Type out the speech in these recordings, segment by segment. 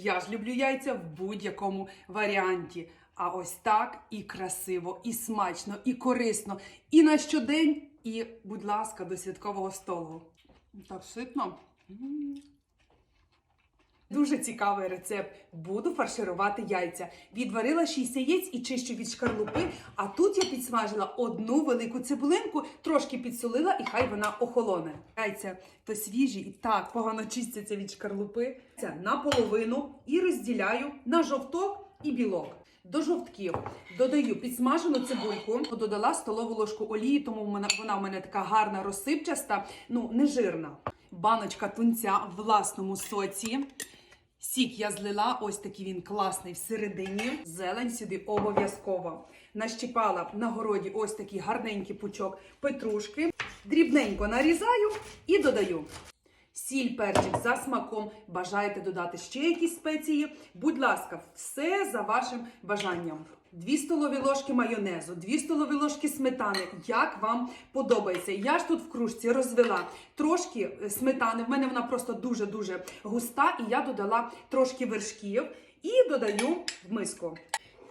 Я ж люблю яйця в будь-якому варіанті. А ось так і красиво, і смачно, і корисно, і на щодень, і, будь ласка, до святкового столу. Так ситно. Дуже цікавий рецепт. Буду фарширувати яйця. Відварила 6 яєць і чищу від шкарлупи. А тут я підсмажила одну велику цибулинку, трошки підсолила і хай вона охолоне. Яйця то свіжі і так погано чистяться від шкарлупи. Це наполовину і розділяю на жовток і білок. До жовтків додаю підсмажену цибульку, додала столову ложку олії, тому вона в мене така гарна розсипчаста, ну не жирна. Баночка тунця в власному соці. Сік я злила, ось такий він класний всередині. Зелень сюди обов'язково. Нащипала на городі ось такий гарненький пучок петрушки. Дрібненько нарізаю і додаю. Сіль, перчик за смаком. Бажаєте додати ще якісь спеції? Будь ласка, все за вашим бажанням. Дві столові ложки майонезу, дві столові ложки сметани. Як вам подобається? Я ж тут в кружці розвела трошки е, сметани. В мене вона просто дуже-дуже густа, і я додала трошки вершків і додаю в миску.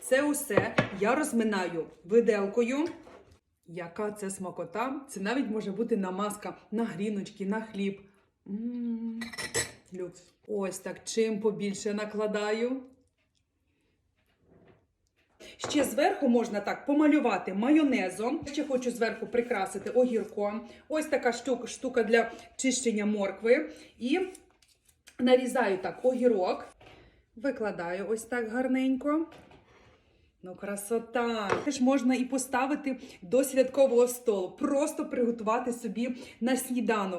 Це усе я розминаю виделкою. Яка це смакота? Це навіть може бути намазка на гріночки, на хліб. Люкс. Ось так, чим побільше накладаю. Ще зверху можна так помалювати майонезом. Ще хочу зверху прикрасити огірком. Ось така штука, штука для чищення моркви. І нарізаю так огірок. Викладаю ось так гарненько. Ну, красота! Теж можна і поставити до святкового столу, просто приготувати собі на сніданок.